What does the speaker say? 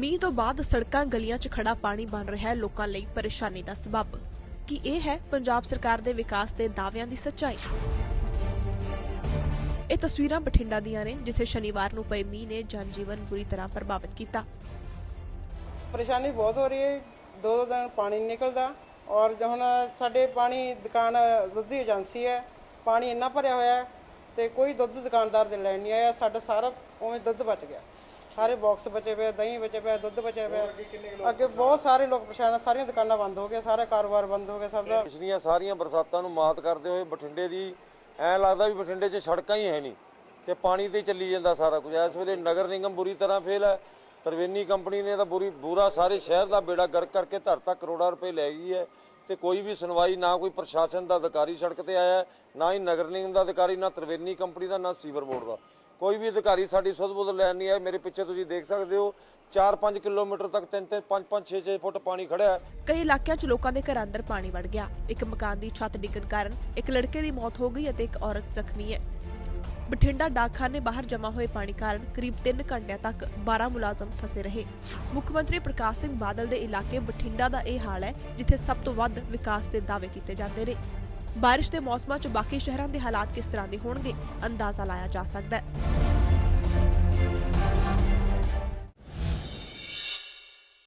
ਮੀਂਹ ਤੋਂ ਬਾਅਦ ਸੜਕਾਂ ਗਲੀਆਂ 'ਚ ਖੜਾ ਪਾਣੀ ਬਣ ਰਿਹਾ ਹੈ। ਲੋਕਾਂ ਲਈ ਪਰੇਸ਼ਾਨੀ ਦਾ ਸਬਬ। ਕੀ ਇਹ ਹੈ ਪੰਜਾਬ ਸਰਕਾਰ ਦੇ ਵਿਕਾਸ ਦੇ ਦਾਅਵਿਆਂ ਦੀ ਸੱਚਾਈ? ਇਹ ਤਸਵੀਰਾਂ ਬਠਿੰਡਾ ਦੀਆਂ ਨੇ, ਜਿੱਥੇ ਸ਼ਨੀਵਾਰ ਨੂੰ ਪਏ ਮੀਂਹ ਨੇ ਜਨਜੀਵਨ ਬੁਰੀ ਤਰ੍ਹਾਂ ਪ੍ਰਭਾਵਿਤ ਕੀਤਾ। ਪਰੇਸ਼ਾਨੀ ਬਹੁਤ ਹੋ ਰਹੀ ਹੈ। ਦੋ ਦੋ ਦਿਨ ਪਾਣੀ ਨਹੀਂ ਨਿਕਲਦਾ ਔਰ ਹੁਣ ਸਾਡੇ ਪਾਣੀ ਦੁਕਾਨ, ਦੁੱਧ ਦੀ ਏਜੰਸੀ ਹੈ, ਪਾਣੀ ਇੰਨਾ ਭਰਿਆ ਹੋਇਆ ਹੈ ਤੇ ਕੋਈ ਦੁੱਧ ਦੁਕਾਨਦਾਰ ਦੇ ਲੈਣ ਨਹੀਂ ਆਇਆ। ਸਾਡਾ ਸਾਰਾ ਉਵੇਂ ਦੁੱਧ ਬਚ ਗਿਆ। ਸਾਰੇ ਬਾਕਸ ਬਚੇ ਪਏ ਦਹੀਂ ਬਚੇ ਪਿਆ ਦੁੱਧ ਬਚਿਆ ਪਿਆ ਅੱਗੇ ਬਹੁਤ ਸਾਰੇ ਲੋਕ ਪਰੇਸ਼ਾਨ ਆ ਸਾਰੀਆਂ ਦੁਕਾਨਾਂ ਬੰਦ ਹੋ ਗਈਆਂ ਸਾਰਾ ਕਾਰੋਬਾਰ ਬੰਦ ਹੋ ਗਿਆ ਸਭ ਦਾ। ਪਿਛਲੀਆਂ ਸਾਰੀਆਂ ਬਰਸਾਤਾਂ ਨੂੰ ਮਾਤ ਕਰਦੇ ਹੋਏ ਬਠਿੰਡੇ ਦੀ ਐ ਲੱਗਦਾ ਵੀ ਬਠਿੰਡੇ 'ਚ ਸੜਕਾਂ ਹੀ ਹੈ ਨਹੀਂ ਤੇ ਪਾਣੀ ਤੇ ਚੱਲੀ ਜਾਂਦਾ ਸਾਰਾ ਕੁਝ। ਇਸ ਵੇਲੇ ਨਗਰ ਨਿਗਮ ਬੁਰੀ ਤਰ੍ਹਾਂ ਫੇਲ ਹੈ ਤਰਵੇਨੀ ਕੰਪਨੀ ਨੇ ਤਾਂ ਬੁਰੀ ਬੂਰਾ ਸਾਰੇ ਸ਼ਹਿਰ ਦਾ ਬੇੜਾ ਗਰਕ ਕਰਕੇ ਧਰਤਾ ਕਰੋੜਾਂ ਰੁਪਏ ਲੈ ਗਈ ਹੈ ਤੇ ਕੋਈ ਵੀ ਸੁਣਵਾਈ ਨਾ ਕੋਈ ਪ੍ਰਸ਼ਾਸਨ ਦਾ ਅਧਿਕਾਰੀ ਸੜਕ ਤੇ ਆਇਆ ਨਾ ਹੀ ਨਗਰ ਨਿਗਮ ਦਾ ਅਧਿਕਾਰੀ ਨਾ ਤਰਵੇਨੀ ਕੰਪਨੀ ਦਾ ਨਾ ਸੀਵਰ ਬੋਰਡ ਦਾ। ਕੋਈ ਵੀ ਅਧਿਕਾਰੀ ਸਾਡੀ ਸੁਧ ਲੈਣ ਨਹੀਂ ਆਇਆ ਮੇਰੇ ਪਿੱਛੇ ਤੁਸੀਂ ਦੇਖ ਸਕਦੇ ਹੋ 4-5 ਕਿਲੋਮੀਟਰ ਤੱਕ 3-3 5-5 6-6 ਫੁੱਟ ਪਾਣੀ ਖੜਿਆ ਹੈ। ਕਈ ਇਲਾਕਿਆਂ 'ਚ ਲੋਕਾਂ ਦੇ ਘਰਾਂ ਅੰਦਰ ਪਾਣੀ ਵੜ ਗਿਆ। ਇੱਕ ਮਕਾਨ ਦੀ ਛੱਤ ਡਿੱਗਣ ਕਾਰਨ ਇੱਕ ਲੜਕੇ ਦੀ ਮੌਤ ਹੋ ਗਈ ਅਤੇ ਇੱਕ ਔਰਤ ਜ਼ਖਮੀ ਹੈ। ਬਠਿੰਡਾ ਡਾਕਖਾਨੇ ਬਾਹਰ ਜਮ੍ਹਾਂ ਹੋਏ ਪਾਣੀ ਕਾਰਨ ਕਰੀਬ 3 ਘੰਟਿਆਂ ਤੱਕ 12 ਮੁਲਾਜ਼ਮ ਫਸੇ ਰਹੇ। ਮੁੱਖ ਮੰਤਰੀ ਪ੍ਰਕਾਸ਼ ਸਿੰਘ ਬਾਦਲ ਦੇ ਇਲਾਕੇ ਬਠਿੰਡਾ ਦਾ ਇਹ ਹਾਲ ਹੈ, ਜਿੱਥੇ ਸਭ ਤੋਂ ਵੱਧ ਵਿਕਾਸ ਦੇ ਦਾਅਵੇ ਕੀਤੇ ਜਾਂਦੇ ਨੇ। ਬਾਰਿਸ਼ ਦੇ ਮੌਸਮਾਂ 'ਚ ਬਾਕੀ ਸ਼ਹਿਰਾਂ ਦੇ ਹਾਲਾਤ ਕਿਸ ਤਰ੍ਹਾਂ ਦੇ ਹੋਣਗੇ, ਅੰਦਾਜ਼ਾ ਲਾਇਆ ਜਾ ਸਕਦਾ ਹੈ।